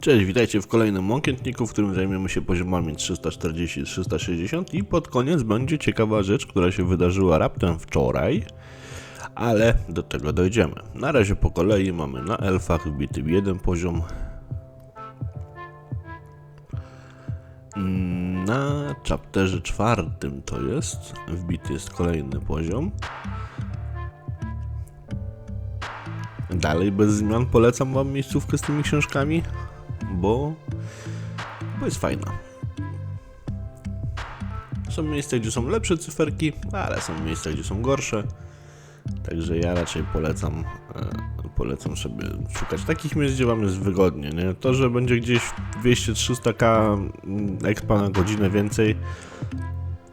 Cześć, witajcie w kolejnym Monkentniku, w którym zajmiemy się poziomami 340-360 i pod koniec będzie ciekawa rzecz, która się wydarzyła raptem wczoraj, ale do tego dojdziemy. Na razie po kolei mamy na elfach wbity jeden poziom, na chapterze czwartym to jest, wbity jest kolejny poziom. Dalej bez zmian polecam wam miejscówkę z tymi książkami, bo, bo jest fajna. Są miejsca, gdzie są lepsze cyferki, ale są miejsca, gdzie są gorsze. Także ja raczej polecam, e, polecam sobie szukać takich miejsc, gdzie wam jest wygodnie. Nie? To, że będzie gdzieś 200-300k mm, expa na godzinę więcej,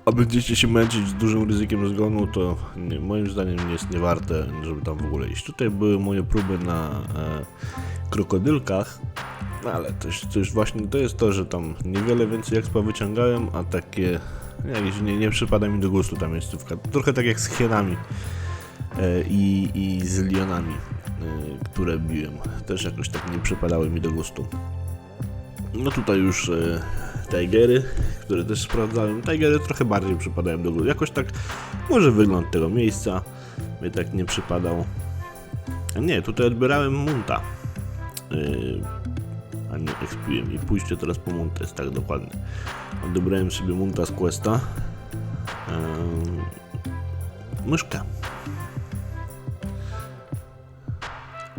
a będziecie się męczyć z dużym ryzykiem zgonu, to nie, moim zdaniem nie jest niewarte, żeby tam w ogóle iść. Tutaj były moje próby na e, krokodylkach, no ale to, już- to już właśnie to jest to, że tam niewiele więcej expa wyciągałem, a takie nie, nie przypada mi do gustu ta miejscówka. Trochę tak jak z hienami e, i, i z lionami, e, które biłem. Też jakoś tak nie przypadały mi do gustu. No tutaj już e, Tigery, które też sprawdzałem. Tigery trochę bardziej przypadają do góry. Jakoś tak, może wygląd tego miejsca mnie tak nie przypadał. Nie, tutaj odbierałem Munta. Yy, a nie expiłem i pójście teraz po Munta jest tak dokładnie. Odebrałem sobie Munta z Questa. Yy, myszkę.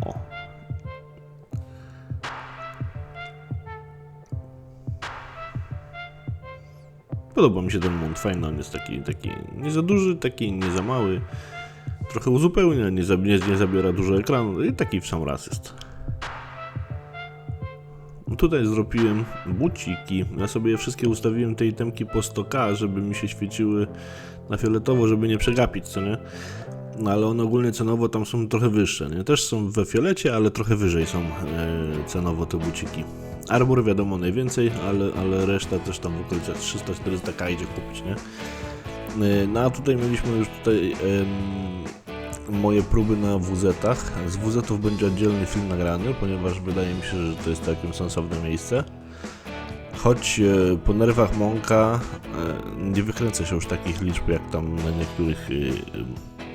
O, Podoba mi się ten mund, fajny, on jest taki, taki nie za duży, taki nie za mały. Trochę uzupełnia, nie, nie, nie zabiera dużo ekranu i taki w sam raz jest. Tutaj zrobiłem buciki. Ja sobie je wszystkie ustawiłem te itemki po 100k, żeby mi się świeciły na fioletowo, żeby nie przegapić, co nie? No ale one ogólnie cenowo tam są trochę wyższe, nie? Też są we fiolecie, ale trochę wyżej są e, cenowo te buciki. Armor wiadomo najwięcej, ale, ale reszta też tam w okolicach 300-400k idzie kupić, nie? E, No a tutaj mieliśmy już tutaj moje próby na WZ-ach. Z WZ-ów będzie oddzielny film nagrany, ponieważ wydaje mi się, że to jest całkiem sensowne miejsce. Choć e, po nerwach Monka e, nie wykręca się już takich liczb, jak tam na niektórych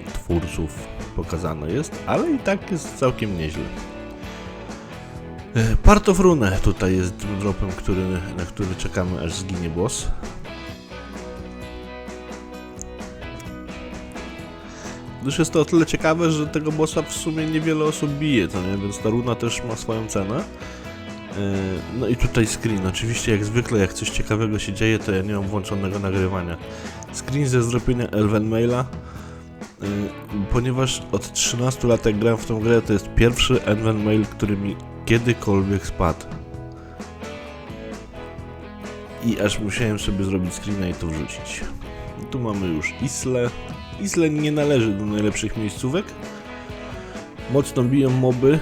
e, twórców pokazane jest, ale i tak jest całkiem nieźle. Part of Rune tutaj jest dropem, który, na który czekamy aż zginie boss. Gdyż jest to o tyle ciekawe, że tego bossa w sumie niewiele osób bije, to nie? Więc ta runa też ma swoją cenę. E, No i tutaj screen. Oczywiście jak zwykle jak coś ciekawego się dzieje, to ja nie mam włączonego nagrywania. Screen ze zrobienia Elven Maila. e, Ponieważ od 13 lat jak gram w tą grę, to jest pierwszy Elven Mail, który mi kiedykolwiek spadł. I aż musiałem sobie zrobić screena i to wrzucić. Tu mamy już Isle. Isle nie należy do najlepszych miejscówek. Mocno biją moby.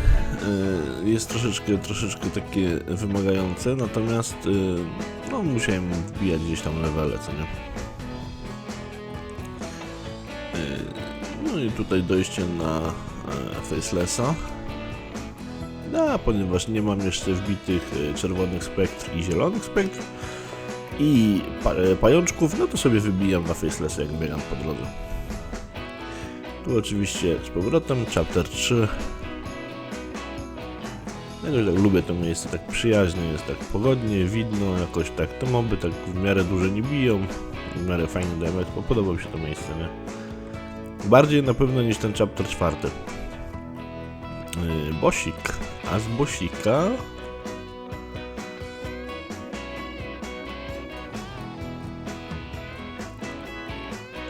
e, Jest troszeczkę, troszeczkę takie wymagające, natomiast e, no, musiałem wbijać gdzieś tam levele, co nie? E, No i tutaj dojście na Facelessa. No, ponieważ nie mam jeszcze wbitych czerwonych spektr i zielonych spektr i pa pajączków, no to sobie wybijam na Facelessa jak biegam po drodze. Oczywiście z powrotem, chapter 3. Jakoś tak lubię to miejsce, tak przyjaźnie, jest tak pogodnie, widno, jakoś tak te moby tak w miarę duże nie biją, w miarę fajny damage, bo podoba mi się to miejsce, nie? Bardziej na pewno niż ten chapter 4. Yy, Bosik. A z Bosika...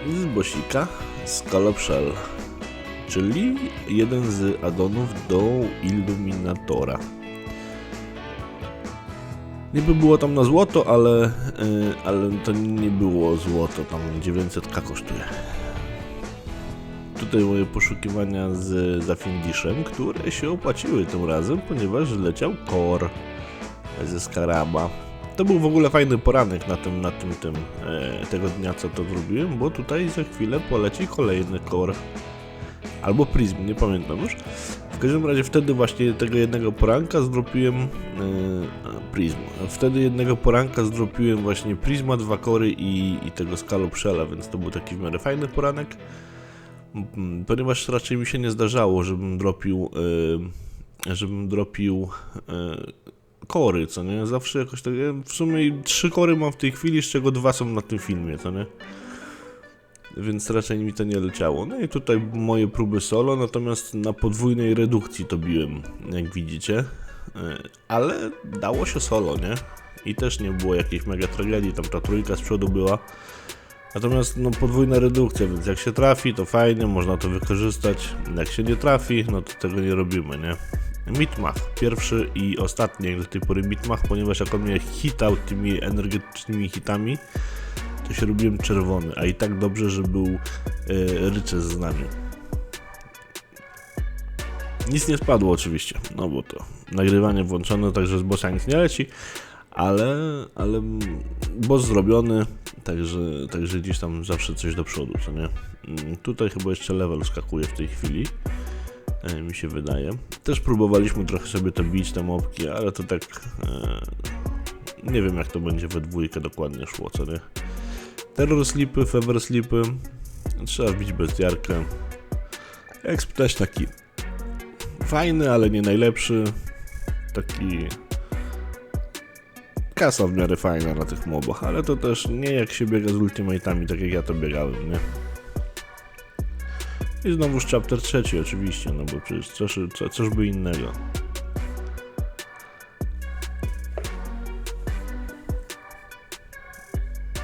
Z Bosika Scallop Shell, czyli jeden z addonów do Illuminatora. Niby było tam na złoto, ale, yy, ale to nie było złoto, tam 900k kosztuje. Tutaj moje poszukiwania z Zafindiszem, które się opłaciły tym razem, ponieważ leciał Kor ze Skaraba. To był w ogóle fajny poranek na tym, na tym, tym e, tego dnia, co to zrobiłem, bo tutaj za chwilę poleci kolejny Kor. Albo Prism, nie pamiętam już. W każdym razie wtedy właśnie tego jednego poranka zdropiłem yy, Prism. Wtedy jednego poranka zdropiłem właśnie Prisma, dwa kory i, i tego Scalopshella, więc to był taki w miarę fajny poranek. Mm, Ponieważ raczej mi się nie zdarzało, żebym dropił, yy, żebym dropił yy, kory, co nie? Zawsze jakoś tak, ja w sumie trzy kory mam w tej chwili, z czego dwa są na tym filmie, co nie? Więc raczej mi to nie leciało. No i tutaj moje próby solo, natomiast na podwójnej redukcji to biłem, jak widzicie. Yy, Ale dało się solo, nie? I też nie było jakiejś mega tragedii, tam ta trójka z przodu była. Natomiast no, podwójna redukcja, więc jak się trafi, to fajnie, można to wykorzystać. Jak się nie trafi, no to tego nie robimy, nie? Mitmach, pierwszy i ostatni do tej pory Mitmach, ponieważ jak on mnie hitał tymi energetycznymi hitami, to się robiłem czerwony, a i tak dobrze, że był e, Ryczes z nami. Nic nie spadło oczywiście, no bo to nagrywanie włączone, także z bossa nic nie leci, ale, ale boss zrobiony, także, także gdzieś tam zawsze coś do przodu, co nie? Mm, Tutaj chyba jeszcze level skakuje w tej chwili, mi się wydaje. Też próbowaliśmy trochę sobie to bić, te mopki, ale to tak... E, nie wiem jak to będzie we dwójkę dokładnie szło, co nie? Terror slipy, fever slipy, trzeba wbić bestiarkę. Exp też taki fajny, ale nie najlepszy. Taki kasa w miarę fajna na tych mobach, ale to też nie jak się biega z ultimate'ami, tak jak ja to biegałem, nie? I znowuż chapter trzeci oczywiście, no bo przecież coś, co, coś by innego.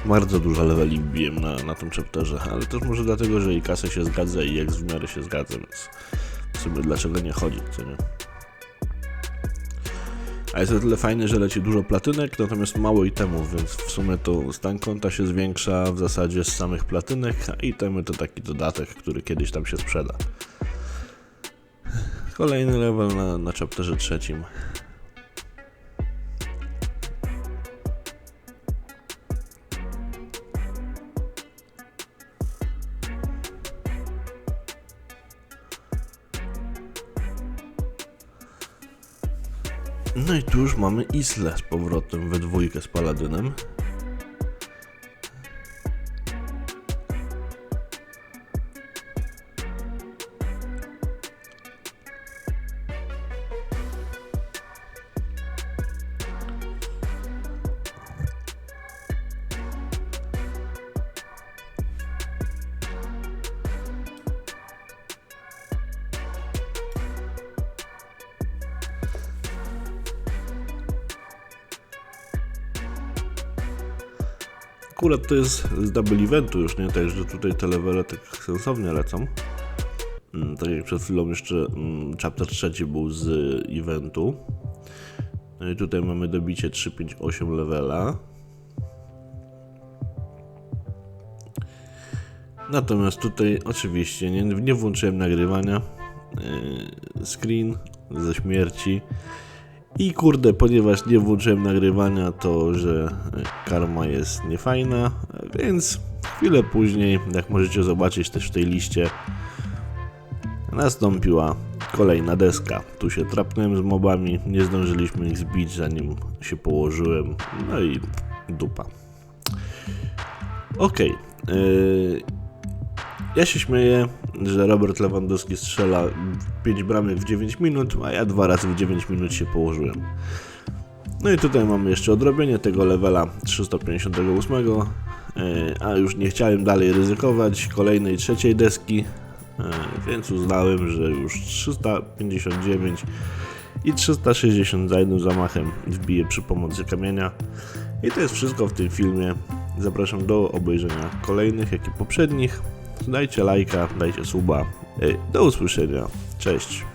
Bardzo dużo leveli biłem na, na tym chapterze, ale też może dlatego, że i kasę się zgadza i jak w miarę się zgadza, więc w sumie dlaczego nie chodzić, co nie? A jest o tyle fajne, że leci dużo platynek, natomiast mało itemów, więc w sumie to stan konta się zwiększa w zasadzie z samych platynek, a itemy to taki dodatek, który kiedyś tam się sprzeda. Kolejny level na, na chapterze trzecim. Już mamy Isle z powrotem we dwójkę z Paladynem. Akurat to jest z double eventu już, nie? Także tutaj te levele tak sensownie lecą. Mm, Tak jak przed chwilą jeszcze mm, chapter trzeci był z eventu. No i tutaj mamy dobicie 358 levela. Natomiast tutaj oczywiście nie, nie włączyłem nagrywania. Yy, screen ze śmierci. I kurde, ponieważ nie włączyłem nagrywania, to że karma jest niefajna, więc chwilę później, jak możecie zobaczyć też w tej liście, nastąpiła kolejna deska. Tu się trapnąłem z mobami, nie zdążyliśmy ich zbić zanim się położyłem, no i dupa. Okej. yy, ja się śmieję, że Robert Lewandowski strzela 5 bramek w 9 minut, a ja dwa razy w 9 minut się położyłem. No i tutaj mamy jeszcze odrobienie tego levela 358, e, a już nie chciałem dalej ryzykować kolejnej trzeciej deski, e, więc uznałem, że już 359 i 360 za jednym zamachem wbiję przy pomocy kamienia. I to jest wszystko w tym filmie. Zapraszam do obejrzenia kolejnych, jak i poprzednich. Dajcie lajka, dajcie suba. Do usłyszenia. Cześć.